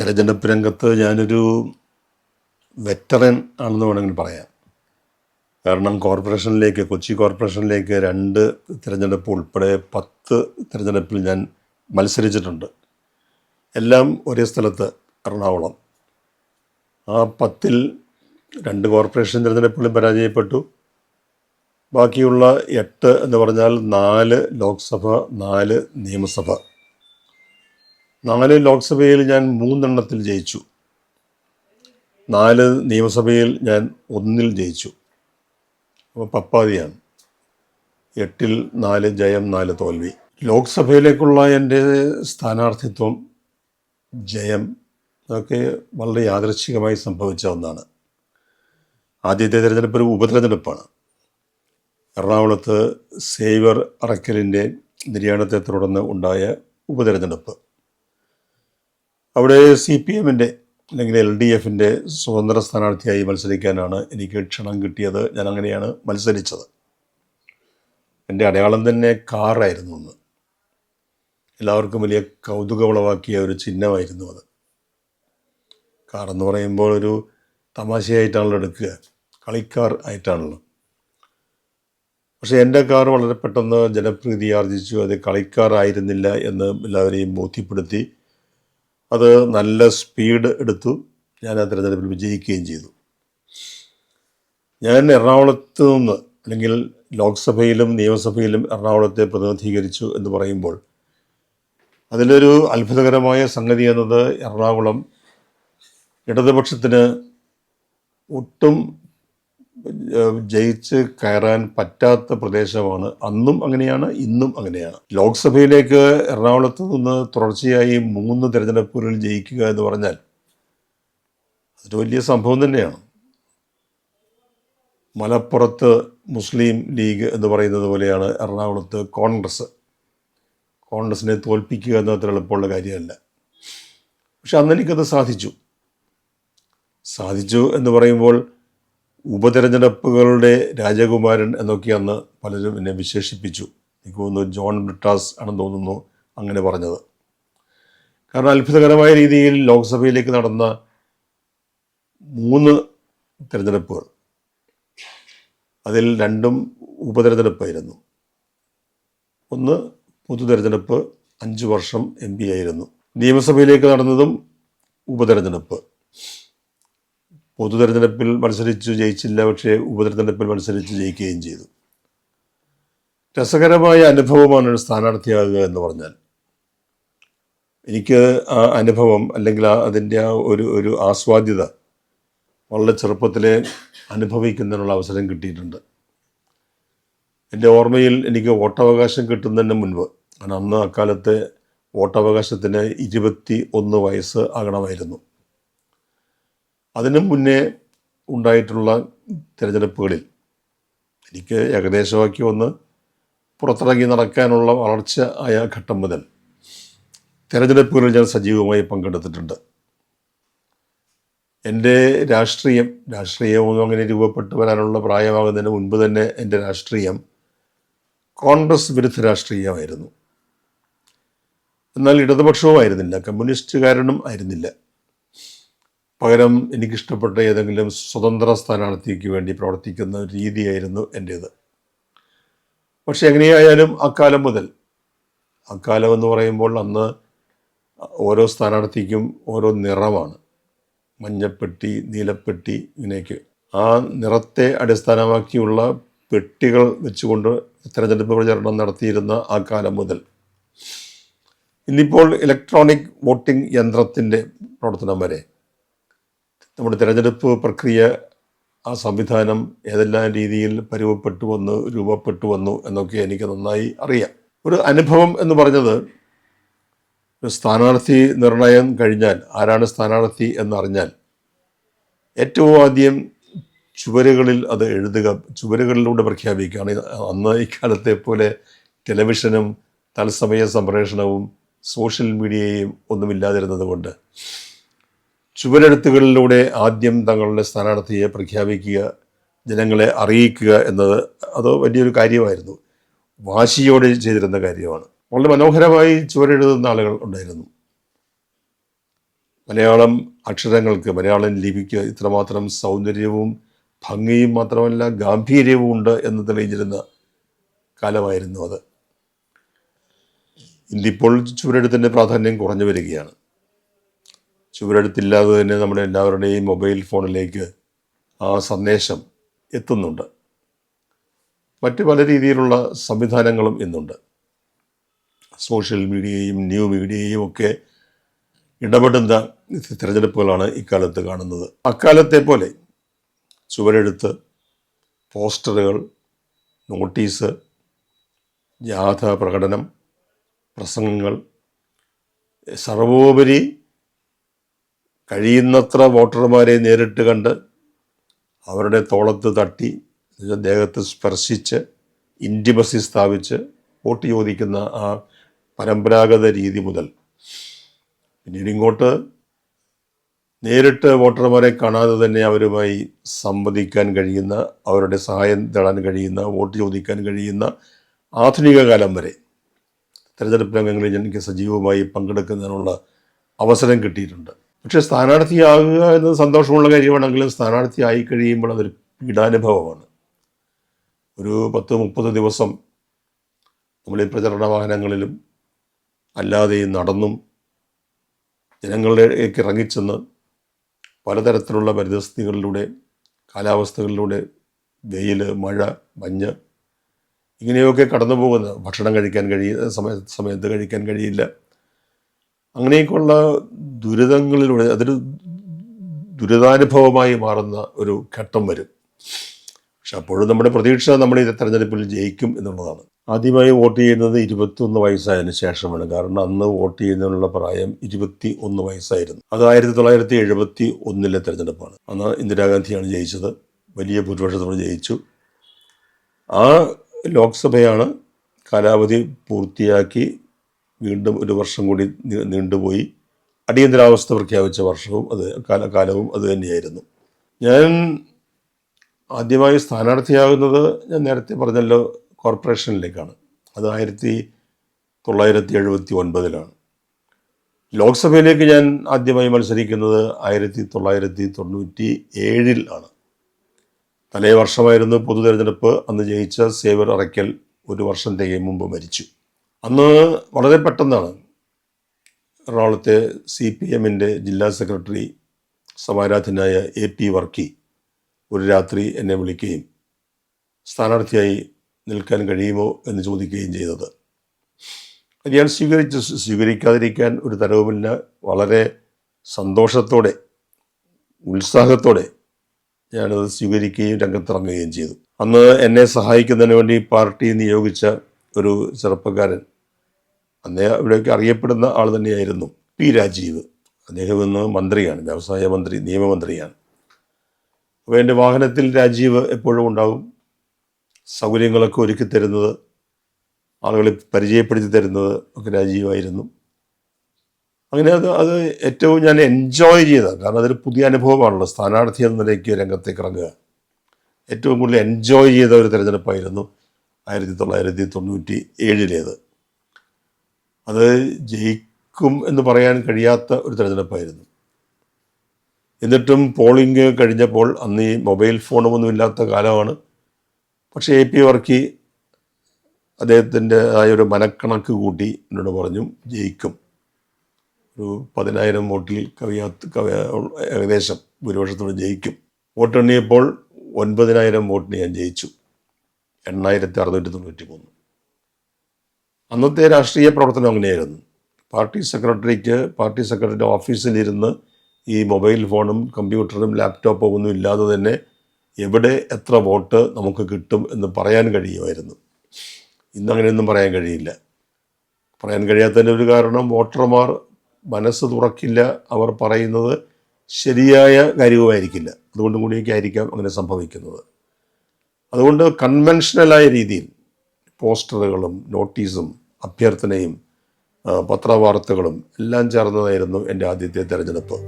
തിരഞ്ഞെടുപ്പ് രംഗത്ത് ഞാനൊരു വെറ്ററൻ ആണെന്ന് വേണമെങ്കിൽ പറയാം. കാരണം കോർപ്പറേഷനിലേക്ക് കൊച്ചി കോർപ്പറേഷനിലേക്ക് രണ്ട് തിരഞ്ഞെടുപ്പ് ഉൾപ്പെടെ പത്ത് തിരഞ്ഞെടുപ്പിൽ ഞാൻ മത്സരിച്ചിട്ടുണ്ട്. എല്ലാം ഒരേ സ്ഥലത്ത് എറണാകുളം. ആ പത്തിൽ രണ്ട് കോർപ്പറേഷൻ തിരഞ്ഞെടുപ്പുകളും പരാജയപ്പെട്ടു. ബാക്കിയുള്ള എട്ട് എന്ന് പറഞ്ഞാൽ നാല് ലോക്സഭ നാല് നിയമസഭ. നാല് ലോക്സഭയിൽ ഞാൻ മൂന്നെണ്ണത്തിൽ ജയിച്ചു. നാല് നിയമസഭയിൽ ഞാൻ ഒന്നിൽ ജയിച്ചു. അപ്പോൾ പപ്പാതിയാണ്. എട്ടിൽ നാല് ജയം നാല് തോൽവി. ലോക്സഭയിലേക്കുള്ള എന്റെ സ്ഥാനാർത്ഥിത്വം ജയം അതൊക്കെ വളരെ യാദൃച്ഛികമായി സംഭവിച്ച ഒന്നാണ്. ആദ്യത്തെ തിരഞ്ഞെടുപ്പ് ഒരു ഉപതിരഞ്ഞെടുപ്പാണ്. എറണാകുളത്ത് സേവർ അറക്കലിന്റെ നിര്യാണത്തെ തുടർന്ന് ഉണ്ടായ ഉപതിരഞ്ഞെടുപ്പ്. അവിടെ സി പി എമ്മിന്റെ അല്ലെങ്കിൽ എൽ ഡി എഫിന്റെ സ്വതന്ത്ര സ്ഥാനാർത്ഥിയായി മത്സരിക്കാനാണ് എനിക്ക് ക്ഷണം കിട്ടിയത്. ഞാൻ അങ്ങനെയാണ് മത്സരിച്ചത്. എന്റെ അടയാളം തന്നെ കാറായിരുന്നു അന്ന്. എല്ലാവർക്കും വലിയ കൗതുകമുളവാക്കിയ ഒരു ചിഹ്നമായിരുന്നു അത്. കാർ എന്ന് പറയുമ്പോൾ ഒരു തമാശയായിട്ടാണല്ലോ എടുക്കുക. കളിക്കാർ ആയിട്ടാണല്ലോ. പക്ഷേ എന്റെ കാർ വളരെ പെട്ടെന്ന് ജനപ്രീതി ആർജിച്ചു. അത് കളിക്കാറായിരുന്നില്ല എന്ന് എല്ലാവരെയും ബോധ്യപ്പെടുത്തി അത് നല്ല സ്പീഡ് എടുത്തു ഞാൻ ആ തിരഞ്ഞെടുപ്പിൽ വിജയിക്കുകയും ചെയ്തു. ഞാൻ എറണാകുളത്ത് നിന്ന് അല്ലെങ്കിൽ ലോക്സഭയിലും നിയമസഭയിലും എറണാകുളത്തെ പ്രതിനിധീകരിച്ചു എന്ന് പറയുമ്പോൾ അതിലൊരു അത്ഭുതകരമായ സംഗതി എന്നത് എറണാകുളം ഇടതുപക്ഷത്തിന് ഒട്ടും ജയിച്ച് കയറാൻ പറ്റാത്ത പ്രദേശമാണ്. അന്നും അങ്ങനെയാണ് ഇന്നും അങ്ങനെയാണ്. ലോക്സഭയിലേക്ക് എറണാകുളത്ത് നിന്ന് തുടർച്ചയായി മൂന്ന് തിരഞ്ഞെടുപ്പുകളിൽ ജയിക്കുക എന്ന് പറഞ്ഞാൽ അതൊരു വലിയ സംഭവം തന്നെയാണ്. മലപ്പുറത്ത് മുസ്ലിം ലീഗ് എന്ന് പറയുന്നത് പോലെയാണ് എറണാകുളത്ത് കോൺഗ്രസ്. കോൺഗ്രസിനെ തോൽപ്പിക്കുക എന്ന അത്ര എളുപ്പമുള്ള കാര്യമല്ല. പക്ഷെ അന്ന് എനിക്കത് സാധിച്ചു. സാധിച്ചു എന്ന് പറയുമ്പോൾ ഉപതെരഞ്ഞെടുപ്പുകളുടെ രാജകുമാരൻ എന്നൊക്കെ അന്ന് പലരും എന്നെ വിശേഷിപ്പിച്ചു. എനിക്ക് തോന്നുന്നു ജോൺ ബ്രിട്ടാസ് ആണെന്ന് തോന്നുന്നു അങ്ങനെ പറഞ്ഞത്. കാരണം അത്ഭുതകരമായ രീതിയിൽ ലോക്സഭയിലേക്ക് നടന്ന മൂന്ന് തിരഞ്ഞെടുപ്പുകൾ. അതിൽ രണ്ടും ഉപതെരഞ്ഞെടുപ്പായിരുന്നു. ഒന്ന് പൊതു തിരഞ്ഞെടുപ്പ് അഞ്ച് വർഷം എം പി ആയിരുന്നു. നിയമസഭയിലേക്ക് നടന്നതും ഉപതെരഞ്ഞെടുപ്പ്. പൊതു തെരഞ്ഞെടുപ്പിൽ മത്സരിച്ച് ജയിച്ചില്ല പക്ഷേ ഉപതെരഞ്ഞെടുപ്പിൽ മത്സരിച്ച് ജയിക്കുകയും ചെയ്തു. രസകരമായ അനുഭവമാണ് ഒരു സ്ഥാനാർത്ഥിയാകുക എന്ന് പറഞ്ഞാൽ. എനിക്ക് ആ അനുഭവം അല്ലെങ്കിൽ ആ അതിന്റെ ആ ഒരു ഒരു ആസ്വാദ്യത വളരെ ചെറുപ്പത്തിലെ അനുഭവിക്കുന്നതിനുള്ള അവസരം കിട്ടിയിട്ടുണ്ട്. എന്റെ ഓർമ്മയിൽ എനിക്ക് വോട്ടവകാശം കിട്ടുന്നതിന് മുൻപ് അന്ന് അക്കാലത്തെ വോട്ടവകാശത്തിന് ഇരുപത്തി ഒന്ന് വയസ്സ് ആകണമായിരുന്നു. അതിനു മുന്നേ ഉണ്ടായിട്ടുള്ള തിരഞ്ഞെടുപ്പുകളിൽ എനിക്ക് ഏകദേശമാക്കി ഒന്ന് പുറത്തിറങ്ങി നടക്കാനുള്ള വളർച്ച ആയ ഘട്ടം മുതൽ തിരഞ്ഞെടുപ്പുകളിൽ ഞാൻ സജീവമായി പങ്കെടുത്തിട്ടുണ്ട്. എന്റെ രാഷ്ട്രീയം രാഷ്ട്രീയമൊന്നും അങ്ങനെ രൂപപ്പെട്ടു വരാനുള്ള പ്രായമാകുന്നതിന് മുൻപ് തന്നെ എന്റെ രാഷ്ട്രീയം കോൺഗ്രസ് വിരുദ്ധ രാഷ്ട്രീയമായിരുന്നു. എന്നാൽ ഇടതുപക്ഷവും ആയിരുന്നില്ല കമ്മ്യൂണിസ്റ്റുകാരനും ആയിരുന്നില്ല. പകരം എനിക്കിഷ്ടപ്പെട്ട ഏതെങ്കിലും സ്വതന്ത്ര സ്ഥാനാർത്ഥിക്ക് വേണ്ടി പ്രവർത്തിക്കുന്ന രീതിയായിരുന്നു എന്റേത് പക്ഷെ എങ്ങനെയായാലും അക്കാലം മുതൽ അക്കാലം എന്ന് പറയുമ്പോൾ അന്ന് ഓരോ സ്ഥാനാർത്ഥിക്കും ഓരോ നിറമാണ്. മഞ്ഞപ്പെട്ടി നീലപ്പെട്ടി ഇങ്ങനെയൊക്കെ. ആ നിറത്തെ അടിസ്ഥാനമാക്കിയുള്ള പെട്ടികൾ വെച്ചുകൊണ്ട് തെരഞ്ഞെടുപ്പ് പ്രചരണം നടത്തിയിരുന്ന ആ കാലം മുതൽ ഇന്നിപ്പോൾ ഇലക്ട്രോണിക് വോട്ടിംഗ് യന്ത്രത്തിന്റെ പ്രവർത്തനം വരെ നമ്മുടെ തിരഞ്ഞെടുപ്പ് പ്രക്രിയ ആ സംവിധാനം ഏതെല്ലാം രീതിയിൽ പരുവപ്പെട്ടു വന്നു രൂപപ്പെട്ടു വന്നു എന്നൊക്കെ എനിക്ക് നന്നായി അറിയാം. ഒരു അനുഭവം എന്ന് പറഞ്ഞത് സ്ഥാനാർത്ഥി നിർണയം കഴിഞ്ഞാൽ ആരാണ് സ്ഥാനാർത്ഥി എന്നറിഞ്ഞാൽ ഏറ്റവും ആദ്യം ചുവരുകളിൽ അത് എഴുതുക ചുവരുകളിലൂടെ പ്രഖ്യാപിക്കുകയാണ്. അന്ന് ഇക്കാലത്തെ പോലെ ടെലിവിഷനും തത്സമയ സംപ്രേഷണവും സോഷ്യൽ മീഡിയയും ഒന്നുമില്ലാതിരുന്നത് കൊണ്ട്. ചുവരെഴുത്തുകളിലൂടെ ആദ്യം തങ്ങളുടെ സ്ഥാനാർത്ഥിയെ പ്രഖ്യാപിക്കുക ജനങ്ങളെ അറിയിക്കുക എന്നത് അത് വലിയൊരു കാര്യമായിരുന്നു. വാശിയോടെ ചെയ്തിരുന്ന കാര്യമാണ്. വളരെ മനോഹരമായി ചുവരെഴുതുന്ന ആളുകൾ ഉണ്ടായിരുന്നു. മലയാളം അക്ഷരങ്ങൾക്ക് മലയാളം ലിപിക്ക് ഇത്രമാത്രം സൗന്ദര്യവും ഭംഗിയും മാത്രമല്ല ഗാംഭീര്യവും ഉണ്ട് എന്ന് തെളിയിച്ചിരുന്ന കാലമായിരുന്നു അത്. ഇന്നിപ്പോൾ ചുവരെഴുത്തിന്റെ പ്രാധാന്യം കുറഞ്ഞു വരികയാണ്. ചുവരെഴുത്തില്ലാതെ തന്നെ നമ്മുടെ എല്ലാവരുടെയും മൊബൈൽ ഫോണിലേക്ക് ആ സന്ദേശം എത്തുന്നുണ്ട്. മറ്റ് പല രീതിയിലുള്ള സംവിധാനങ്ങളും ഇന്നുണ്ട്. സോഷ്യൽ മീഡിയയും ന്യൂ മീഡിയയും ഒക്കെ ഇടപെടുന്ന തിരഞ്ഞെടുപ്പുകളാണ് ഇക്കാലത്ത് കാണുന്നത്. അക്കാലത്തെ പോലെ ചുവരെഴുത്ത് പോസ്റ്ററുകൾ നോട്ടീസ് ജാഥ പ്രകടനം പ്രസംഗങ്ങൾ സർവോപരി കഴിയുന്നത്ര വോട്ടർമാരെ നേരിട്ട് കണ്ട് അവരുടെ തോളത്ത് തട്ടി ദേഹത്ത് സ്പർശിച്ച് ഇന്റിമസി സ്ഥാപിച്ച് വോട്ട് ചോദിക്കുന്ന ആ പരമ്പരാഗത രീതി മുതൽ. പിന്നീട് ഇങ്ങോട്ട് നേരിട്ട് വോട്ടർമാരെ കാണാതെ തന്നെ അവരുമായി സംവദിക്കാൻ കഴിയുന്ന അവരുടെ സഹായം തേടാൻ കഴിയുന്ന വോട്ട് ചോദിക്കാൻ കഴിയുന്ന ആധുനിക കാലം വരെ തെരഞ്ഞെടുപ്പ് രംഗങ്ങളിൽ എനിക്ക് സജീവമായി പങ്കെടുക്കുന്നതിനുള്ള അവസരം കിട്ടിയിട്ടുണ്ട്. പക്ഷേ സ്ഥാനാർത്ഥിയാകുക എന്നത് സന്തോഷമുള്ള കാര്യമാണെങ്കിലും സ്ഥാനാർത്ഥി ആയി കഴിയുമ്പോൾ അതൊരു പീഡാനുഭവമാണ്. ഒരു പത്ത് മുപ്പത് ദിവസം നമ്മൾ ഈ പ്രചരണ വാഹനങ്ങളിലും അല്ലാതെയും നടന്നും ജനങ്ങളിലേക്ക് ഇറങ്ങിച്ചെന്ന് പലതരത്തിലുള്ള പരിതസ്ഥിതികളിലൂടെ കാലാവസ്ഥകളിലൂടെ വെയിൽ മഴ മഞ്ഞ് ഇങ്ങനെയൊക്കെ കടന്നു പോകുന്ന ഭക്ഷണം കഴിക്കാൻ കഴിയ സമയ സമയത്ത് കഴിക്കാൻ കഴിയില്ല. അങ്ങനെയൊക്കെയുള്ള ദുരിതങ്ങളിലൂടെ അതൊരു ദുരിതാനുഭവമായി മാറുന്ന ഒരു ഘട്ടം വരും. പക്ഷെ അപ്പോഴും നമ്മുടെ പ്രതീക്ഷ നമ്മൾ ഈ തെരഞ്ഞെടുപ്പിൽ ജയിക്കും എന്നുള്ളതാണ്. ആദ്യമായി വോട്ട് ചെയ്യുന്നത് ഇരുപത്തിയൊന്ന് വയസ്സായതിനു ശേഷമാണ്. കാരണം അന്ന് വോട്ട് ചെയ്യുന്നതിനുള്ള പ്രായം ഇരുപത്തി ഒന്ന് വയസ്സായിരുന്നു. അത് ആയിരത്തി തൊള്ളായിരത്തി എഴുപത്തി ഒന്നിലെ തെരഞ്ഞെടുപ്പാണ്. അന്ന് ഇന്ദിരാഗാന്ധിയാണ് ജയിച്ചത്. വലിയ ഭൂരിപക്ഷത്തോടെ ജയിച്ചു. ആ ലോക്സഭയാണ് കാലാവധി പൂർത്തിയാക്കി വീണ്ടും ഒരു വർഷം കൂടി നീണ്ടുപോയി. അടിയന്തരാവസ്ഥ പ്രഖ്യാപിച്ച വർഷവും അത് കാല കാലവും അത് തന്നെയായിരുന്നു. ഞാൻ ആദ്യമായി സ്ഥാനാർത്ഥിയാകുന്നത് ഞാൻ നേരത്തെ പറഞ്ഞല്ലോ കോർപ്പറേഷനിലേക്കാണ്. അത് ആയിരത്തി തൊള്ളായിരത്തി എഴുപത്തി ഒൻപതിലാണ് ലോക്സഭയിലേക്ക് ഞാൻ ആദ്യമായി മത്സരിക്കുന്നത് ആയിരത്തി തൊള്ളായിരത്തി തൊണ്ണൂറ്റി ഏഴിൽ ആണ്. തലേ വർഷമായിരുന്നു പൊതു തെരഞ്ഞെടുപ്പ് അന്ന് ജയിച്ച സേവർ അറയ്ക്കൽ ഒരു വർഷം തികയും മുമ്പ് മരിച്ചു. അന്ന് വളരെ പെട്ടെന്നാണ് എറണാകുളത്തെ സി പി എമ്മിന്റെ ജില്ലാ സെക്രട്ടറി സമാരാധനായ എ പി വർക്കി ഒരു രാത്രി എന്നെ വിളിക്കുകയും സ്ഥാനാർത്ഥിയായി നിൽക്കാൻ കഴിയുമോ എന്ന് ചോദിക്കുകയും ചെയ്തത്. ഞാൻ സ്വീകരിച്ച് സ്വീകരിക്കാതിരിക്കാൻ ഒരു തരവുമില്ല. വളരെ സന്തോഷത്തോടെ ഉത്സാഹത്തോടെ ഞാനത് സ്വീകരിക്കുകയും രംഗത്തിറങ്ങുകയും ചെയ്തു. അന്ന് എന്നെ സഹായിക്കുന്നതിന് വേണ്ടി പാർട്ടി നിയോഗിച്ച ഒരു ചെറുപ്പക്കാരൻ. അദ്ദേഹം ഇവിടെയൊക്കെ അറിയപ്പെടുന്ന ആൾ തന്നെയായിരുന്നു പി രാജീവ്. അദ്ദേഹം ഇന്ന് മന്ത്രിയാണ് വ്യവസായ മന്ത്രി നിയമമന്ത്രിയാണ്. അപ്പോൾ എന്റെ വാഹനത്തിൽ രാജീവ് എപ്പോഴും ഉണ്ടാകും സൗകര്യങ്ങളൊക്കെ ഒരുക്കി തരുന്നത് ആളുകളെ പരിചയപ്പെടുത്തി തരുന്നത് ഒക്കെ രാജീവായിരുന്നു. അങ്ങനെ അത് അത് ഏറ്റവും ഞാൻ എൻജോയ് ചെയ്തതാണ്. കാരണം അതൊരു പുതിയ അനുഭവമാണല്ലോ സ്ഥാനാർത്ഥി എന്ന നിലയ്ക്ക് രംഗത്തേക്ക് ഇറങ്ങുക. ഏറ്റവും കൂടുതൽ എൻജോയ് ചെയ്ത ഒരു തിരഞ്ഞെടുപ്പായിരുന്നു. ആയിരത്തി തൊള്ളായിരത്തി തൊണ്ണൂറ്റി ഏഴിലേത് അത് ജയിക്കും എന്ന് പറയാൻ കഴിയാത്ത ഒരു തിരഞ്ഞെടുപ്പായിരുന്നു. എന്നിട്ടും പോളിംഗ് കഴിഞ്ഞപ്പോൾ അന്ന് ഈ മൊബൈൽ ഫോണൊന്നുമില്ലാത്ത കാലമാണ്. പക്ഷേ എ പി വർക്കി അദ്ദേഹത്തിന്റെ ആയ ഒരു മനക്കണക്ക് കൂട്ടി എന്നോട് പറഞ്ഞു ജയിക്കും. ഒരു പതിനായിരം വോട്ടിൽ കവിയാത്ത് കവി ഏകദേശം ഭൂരിപക്ഷത്തോടെ ജയിക്കും. വോട്ടെണ്ണിയപ്പോൾ ഒൻപതിനായിരം വോട്ടിന് ഞാൻ ജയിച്ചു. എണ്ണായിരത്തി അറുന്നൂറ്റി തൊണ്ണൂറ്റി മൂന്ന് അന്നത്തെ രാഷ്ട്രീയ പ്രവർത്തനം അങ്ങനെയായിരുന്നു. പാർട്ടി സെക്രട്ടറിക്ക് പാർട്ടി സെക്രട്ടറിയുടെ ഓഫീസിലിരുന്ന് ഈ മൊബൈൽ ഫോണും കമ്പ്യൂട്ടറും ലാപ്ടോപ്പും ഒന്നും ഇല്ലാതെ തന്നെ എവിടെ എത്ര വോട്ട് നമുക്ക് കിട്ടും എന്ന് പറയാൻ കഴിയുമായിരുന്നു. ഇന്നങ്ങനെയൊന്നും പറയാൻ കഴിയില്ല. പറയാൻ കഴിയാത്തതിന്റെ ഒരു കാരണം വോട്ടർമാർ മനസ്സ് തുറക്കില്ല. അവർ പറയുന്നത് ശരിയായ കാര്യവുമായിരിക്കില്ല. അതുകൊണ്ടും കൂടിയൊക്കെ ആയിരിക്കാം അങ്ങനെ സംഭവിക്കുന്നത്. അതുകൊണ്ട് കൺവെൻഷനലായ രീതിയിൽ പോസ്റ്ററുകളും നോട്ടീസും അഭ്യർത്ഥനയും പത്രവാർത്തകളും എല്ലാം ചേർന്നതായിരുന്നു എന്റെ ആദ്യത്തെ തെരഞ്ഞെടുപ്പ്.